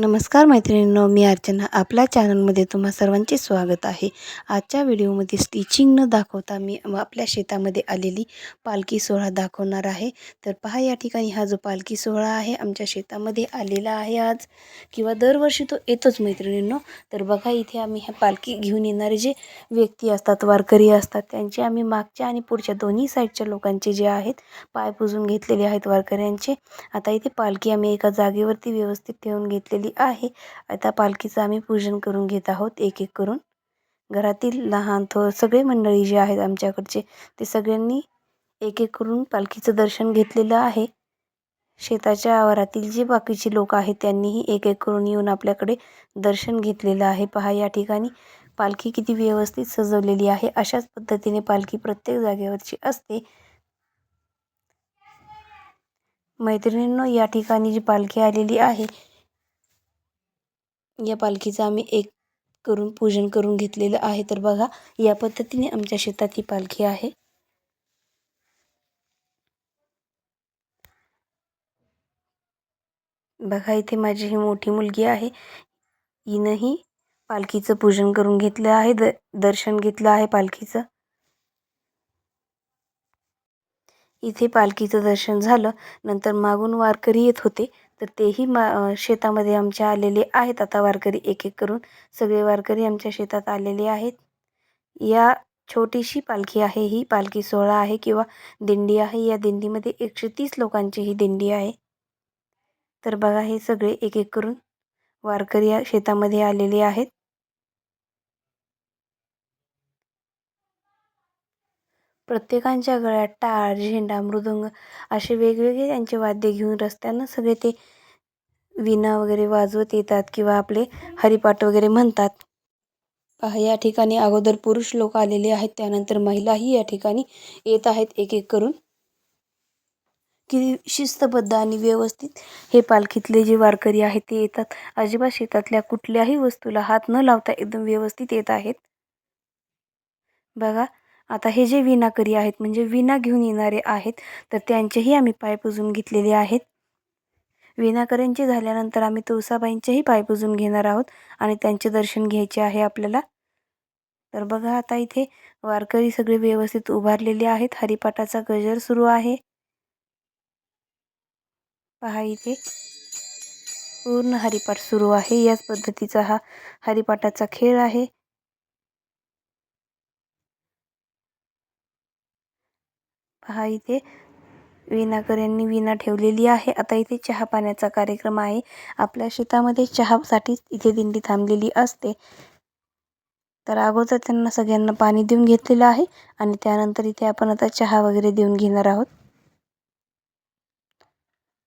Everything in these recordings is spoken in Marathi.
नमस्कार मैत्रिणींनो मी अर्चना. आपल्या चॅनलमध्ये तुम्हा सर्वांचे स्वागत आहे. आजच्या व्हिडिओमध्ये स्टिचिंग न दाखवता मी आपल्या शेतामध्ये आलेली पालखी सोहळा दाखवणार आहे. तर पहा या ठिकाणी हा जो पालखी सोहळा आहे आमच्या शेतामध्ये आलेला आहे आज. किंवा दरवर्षी तो येतोच मैत्रिणींनो. तर बघा इथे आम्ही ह्या पालखी घेऊन येणारे जे व्यक्ती असतात वारकरी असतात त्यांचे आम्ही मागच्या आणि पुढच्या दोन्ही साईडच्या लोकांचे जे आहेत पाय पुजून घेतलेले आहेत वारकऱ्यांचे. आता इथे पालखी आम्ही एका जागेवरती व्यवस्थित ठेवून घेतलेली आहे. आता पालखीचं आम्ही पूजन करून घेत आहोत एक एक करून. घरातील लहान थोर सगळे मंडळी जे आहेत आमच्याकडचे ते सगळ्यांनी एक एक करून पालखीचं दर्शन घेतलेलं आहे. शेताच्या आवारातील जे बाकीचे लोक आहेत त्यांनीही एक एक करून येऊन आपल्याकडे दर्शन घेतलेलं आहे. पहा या ठिकाणी पालखी किती व्यवस्थित सजवलेली आहे. अशाच पद्धतीने पालखी प्रत्येक जागेवरची असते. मैत्रिणींनो या ठिकाणी जी पालखी आलेली आहे या पालखीचं आम्ही एक करून पूजन करून घेतलेलं आहे. तर बघा या पद्धतीने आमच्या शेतात ही पालखी आहे. बघा इथे माझी ही मोठी मुलगी आहे. हिनंही पालखीचं पूजन करून घेतलं आहे. द दर्शन घेतलं आहे पालखीचं. इथे पालखीचं दर्शन झालं. नंतर मागून वारकरी येत होते. तर तेही मा शेतामध्ये आमच्या आलेले आहेत. आता वारकरी एक एक करून सगळे वारकरी आमच्या शेतात आलेले आहेत. या छोटीशी पालखी आहे ही. पालखी सोहळा आहे किंवा दिंडी आहे. या दिंडीमध्ये एकशे तीस लोकांची ही दिंडी आहे. तर बघा हे सगळे एक एक करून वारकरी या शेतामध्ये आलेले आहेत. प्रत्येकांच्या गळ्यात टाळ झेंडा मृदुंग असे वेगवेगळे त्यांचे वाद्य घेऊन रस्त्यानं सगळे ते विणा वगैरे वाजवत येतात किंवा आपले हरिपाठ वगैरे म्हणतात. पहा या ठिकाणी अगोदर पुरुष लोक आलेले आहेत त्यानंतर महिलाही या ठिकाणी येत आहेत एक एक करून. की शिस्तबद्ध आणि व्यवस्थित हे पालखीतले जे वारकरी आहेत ते येतात. अजिबात शेतातल्या कुठल्याही वस्तूला हात न लावता एकदम व्यवस्थित येत आहेत. बघा आता हे जे विणाकरी आहेत म्हणजे विणा घेऊन येणारे आहेत तर त्यांचेही आम्ही पाय पुजून घेतलेले आहेत. विणाकऱ्यांचे झाल्यानंतर आम्ही तुळसाबाईंचेही पाय पुजून घेणार आहोत आणि त्यांचे दर्शन घ्यायचे आहे आपल्याला. तर बघा आता इथे वारकरी सगळे व्यवस्थित उभारलेले आहेत. हरिपाठाचा गजर सुरू आहे. पहा इथे. पूर्ण हरिपाठ सुरू आहे. याच पद्धतीचा हा हरिपाठाचा खेळ आहे. पहा इथे विनाकर यांनी विणा ठेवलेली आहे. आता इथे चहा पाण्याचा कार्यक्रम आहे. आपल्या शेतामध्ये चहासाठीच इथे दिंडी थांबलेली असते. तर अगोदर त्यांना सगळ्यांना पाणी देऊन घेतलेलं आहे आणि त्यानंतर इथे आपण आता चहा वगैरे देऊन घेणार आहोत.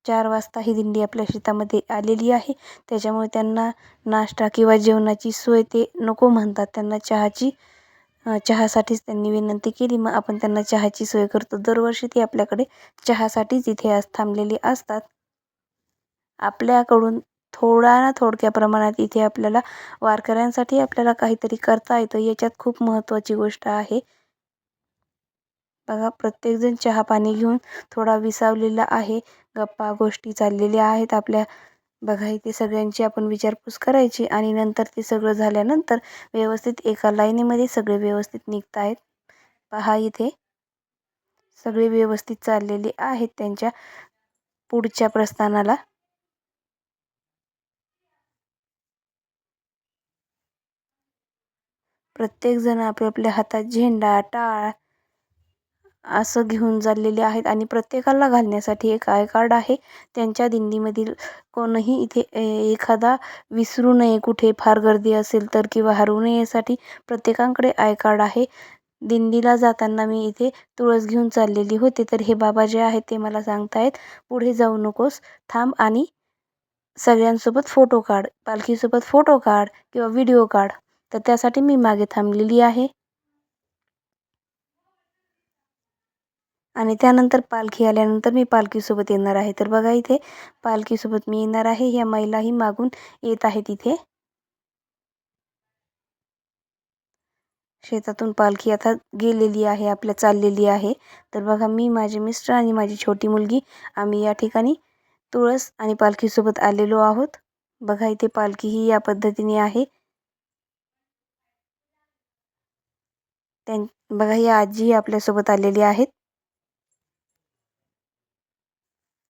चार वाजता ही दिंडी आपल्या शेतामध्ये आलेली आहे. त्याच्यामुळे त्यांना नाश्ता किंवा जेवणाची सोय ते नको म्हणतात. त्यांना चहाची चहासाठीच त्यांनी विनंती केली. मग आपण त्यांना चहाची सोय करतो. दरवर्षी ती आपल्याकडे चहासाठीच इथे आज थांबलेली असतात. आपल्याकडून थोडा ना थोडक्या प्रमाणात इथे आपल्याला वारकऱ्यांसाठी आपल्याला काहीतरी करता येतं. याच्यात खूप महत्त्वाची गोष्ट आहे. बघा प्रत्येकजण चहा पाणी घेऊन थोडा विसावलेला आहे. गप्पा गोष्टी चाललेल्या आहेत आपल्या बघा इथे सगळ्यांची आपण विचारपूस करायची आणि नंतर ते सगळं झाल्यानंतर व्यवस्थित एका लाईनीमध्ये सगळे व्यवस्थित निघत आहेत. पहा इथे. सगळे व्यवस्थित चाललेले आहेत त्यांच्या पुढच्या प्रस्थानाला. प्रत्येकजण आपापल्या हातात झेंडा टाळ असं घेऊन चाललेले आहेत आणि प्रत्येकाला घालण्यासाठी एक आय कार्ड आहे. त्यांच्या दिंडीमधील कोणही इथे एखादा विसरू नये. कुठे फार गर्दी असेल तर किंवा हरवू नये यासाठी प्रत्येकाकडे आय कार्ड आहे. दिंडीला जाताना मी इथे तुळस घेऊन चाललेली होते. तर हे बाबा जे आहेत ते मला सांगतायत पुढे जाऊ नकोस. थांब आणि सगळ्यांसोबत फोटो काढ. पालखीसोबत फोटो काढ किंवा व्हिडिओ काढ. तर त्यासाठी मी मागे थांबलेली आहे. आणि त्यानंतर पालखी आल्यानंतर मी पालखीसोबत येणार आहे. तर बघा इथे पालखीसोबत मी येणार आहे. ह्या महिलाही मागून येत आहेत इथे. शेतातून पालखी आता गेलेली आहे आपल्या चाललेली आहे. तर बघा मी माझे मिस्टर आणि माझी छोटी मुलगी आम्ही या ठिकाणी तुळस आणि पालखीसोबत आलेलो आहोत. बघा इथे पालखी ही या पद्धतीने आहे. त्यां बघा ही आजी आपल्यासोबत आलेली आहेत.